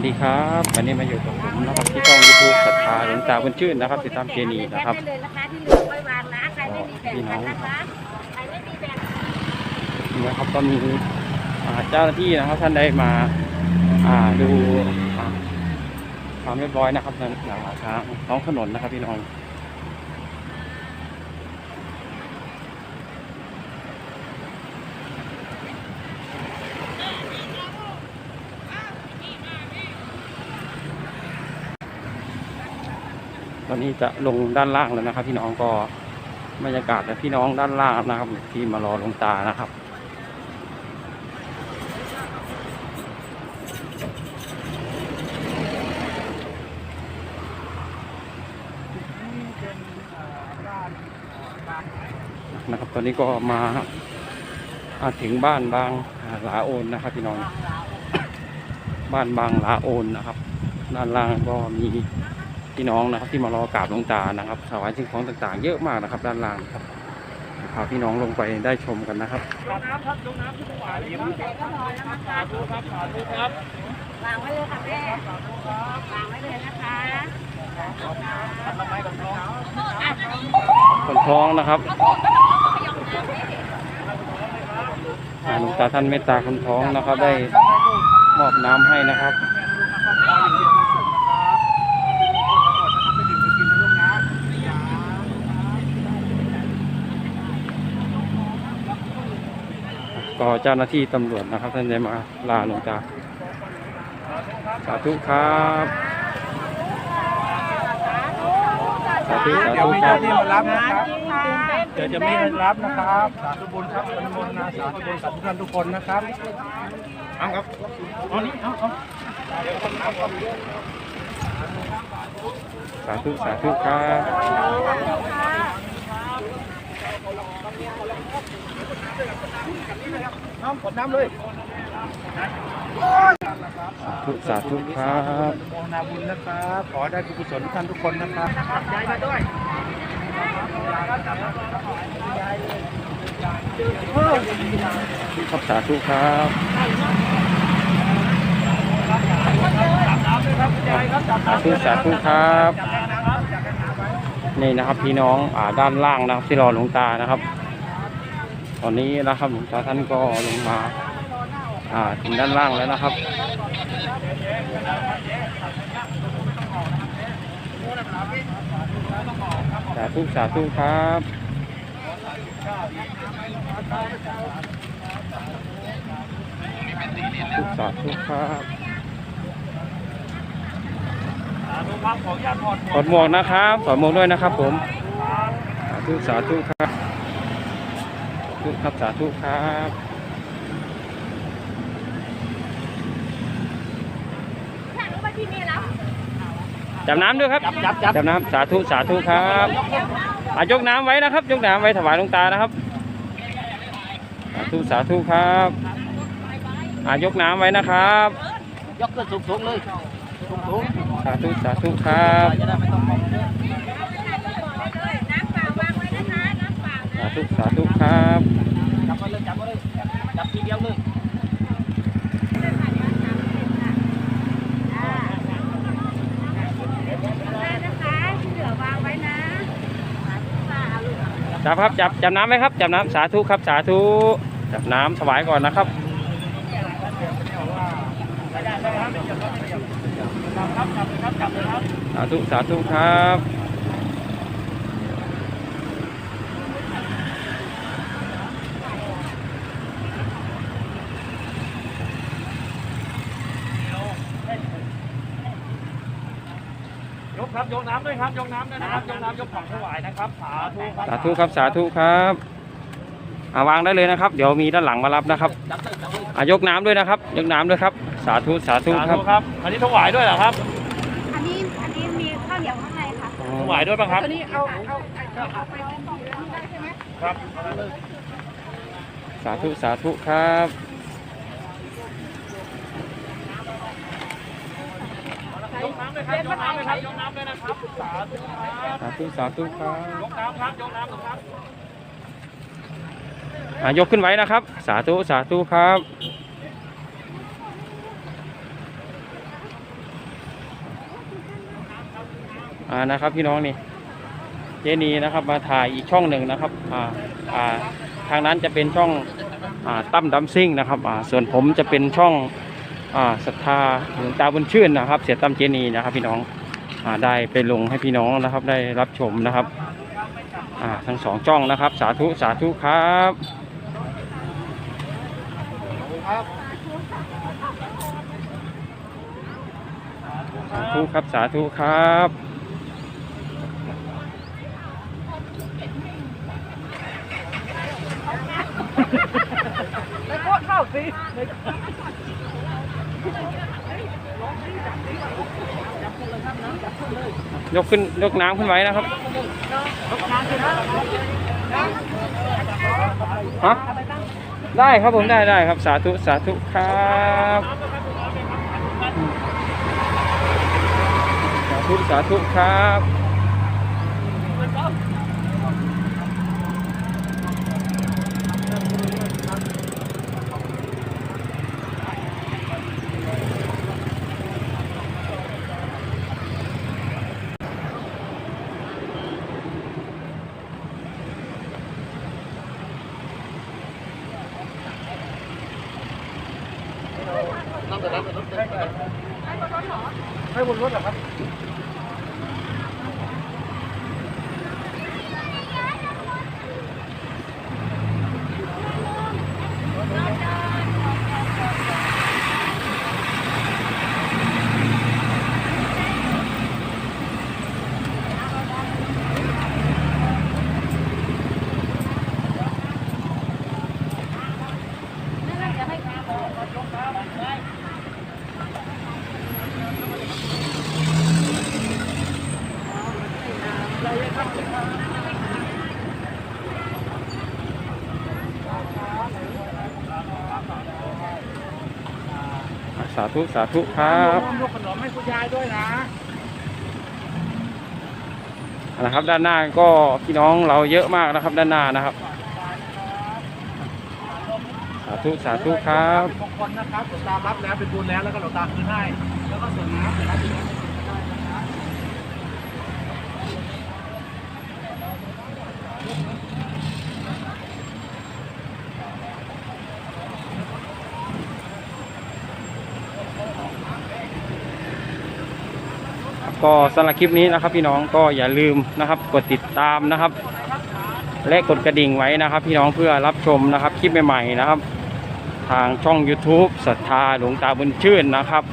วัสดีครับวันนี้มาอยู่กับผมนะครับที่ช่องยูทูบศรัทธาหลวงตาบุญชื่นนะครับติดตามเจนีนะครับได้เลยนะคะที่เหลือไว้วางนะใครไม่มีแบ่งกันนะคะใครไม่มีแบ่งนี่นะครับก็มีอ่าเจ้าหน้าที่นะครับท่านได้มาอ่าดูอ่าความเรียบร้อยนะครับทางทางท้องถนนนะครับพี่น้อง ตอนนี้จะลงด้านล่างแล้วนะครับ พี่น้องก็บรรยากาศและพี่น้องด้านล่างนะครับที่มารอลงตานะครับนะครับ ตอนนี้ก็มาถึงบ้านบางหลาโอนนะครับ พี่น้อง บ้านบางหลาโอนนะครับ ด้านล่างก็มี พี่น้องนะครับ ที่มารอกราบหลวงตานะครับถวายสิ่งของต่างๆ เยอะมากนะครับด้านล่างครับพาพี่น้องลงไปได้ชมกันนะครับต้องใจก็พอแล้วนะคะวางไว้เลยค่ะแม่วางไว้เลยนะคะคนท้องนะครับหลวงตาท่านเมตตาคนท้องนะครับได้มอบน้ำให้นะครับ ก็เจ้าหน้าที่ตำรวจนะครับ ท่านได้มาลาหลวงตาสาธุครับสาธุสาเดี๋ยวธุมีครัเจ้าบที่มารับนะครับเดี๋ยวจะไมีให้รับนะครับ สาธุบุญครับอนุโมทนาสาธุบุญกับทุกท่านทุกคนนะครับเอาครับเอานี้เอาเอาสาธุสาธุครับ น้ำกดน้ำเลยสาธุสาธุครับโมทนาบุญนะครับ ขอได้บุญกุศลท่านทุกคนนะครับย้ายมาด้วยครับสาธุครับสาธุสาธุครับ นี่นะครับพี่น้องอ่าด้านล่างนะครับที่รอหลวงตานะครับ ตอนนี้นะครับหลวงตาท่านก็ลงมาอ่าถึงด้านล่างแล้วนะครับสาธุสาธุครับทุสาธุครับ สาธุ ครับขออนุญาตถอดถอดหมวกนะครับถอดหมวกด้วยนะครับ ผมสาธุสาธุครับสาธุครับสาธุครับถ้ารู้ว่าที่นี่แล้วจับน้ำด้วยครับจับจับจับจับน้ำสาธุสาธุครับอายกน้ำไว้นะครับ ยกน้ำไว้ถวายหลวงตานะครับสาธุสาธุครับอายกน้ำไว้นะครับ ยกขึ้นสูงๆเลย สาธุสาธุครับสาธุสาธุครับจับมาเลยจับมาเลยจับทีเดียวเลยนะคะที่เหลืองจับครับจับจับน้ำไว้ครับจับน้ำสาธุครับสาธุจับน้ำถวายก่อนนะครับ สาธุ สาธุครับยกครับยกน้ำด้วยครับยกน้ำด้วยนะครับยกน้ำยกของถวายนะครับ สาธุครับสาธุครับสาธุครับอาวางได้เลยนะครับ เดี๋ยวมีด้านหลังมารับนะครับจับเลยจับเลยอายกน้ำด้วยนะครับ ยกน้ำด้วยครับ สาธุสาธุสาครับธุครับอันนี้ถวายด้วยเหรอครับ อันนี้อันนี้มีข้าวเหนียวข้างใน ค่ะถวายด้วยป่ะครับอันนี้เอาเอาเอาไปเป็นของได้ใช่ไหมครับ สาธุสาธุครับ ยกน้ำเลยครับ ยกน้ำเลยครับ ยกน้ำเลยนะครับ สาธุครับ สาธุสาธุครับยกน้ำครับ ยกน้ำครับ อ่ายกขึ้นไว้นะครับ สาธุสาธุครับ อ่านะครับพี่น้องนี่เจนีนะครับ มาถ่ายอีกช่องหนึ่งนะครับอ่าอ่าทางนั้นจะเป็นช่องอ่าตั้มดัมซิ่งนะครับอ่าส่วนผมจะเป็นช่องอ่าศรัทธาหลวงตาบุญชื่นนะครับ เสียตั้มเจนีนะครับ พี่น้องอ่าได้ไปลงให้พี่น้องนะครับ ได้รับชมนะครับอ่าทั้งสองช่องนะครับ สาธุสาธุครับครับสาธุครับ สาธุครับ ไม่โคตรเข้าสิยกขึ้นยกน้ำขึ้นไว้นะครับฮะได้ครับผมได้ได้ครับสาธุสาธุครับสาธุสาธุครับ ให้บนรถเหรอครับาธุสาธุครับร่วมลูกขนมให้คุณยายด้วยนะนะครับ ด้านหน้าก็พี่น้องเราเยอะมากนะครับ ด้านหน้านะครับสาธุสาธุครับเป็นมงคลนะครับหลวงตารับแล้วเป็นบุญแล้วแล้วก็หลวงตาคืนให้แล้วก็ส่วนน้ำนะครับ ก็สำหรับคลิปนี้นะครับ พี่น้องก็อย่าลืมนะครับ กดติดตามนะครับ และกดกระดิ่งไว้นะครับ พี่น้องเพื่อรับชมนะครับ คลิปใหม่ๆนะครับ ทางช่อง YouTube ศรัทธาหลวงตาบุญชื่นนะครับ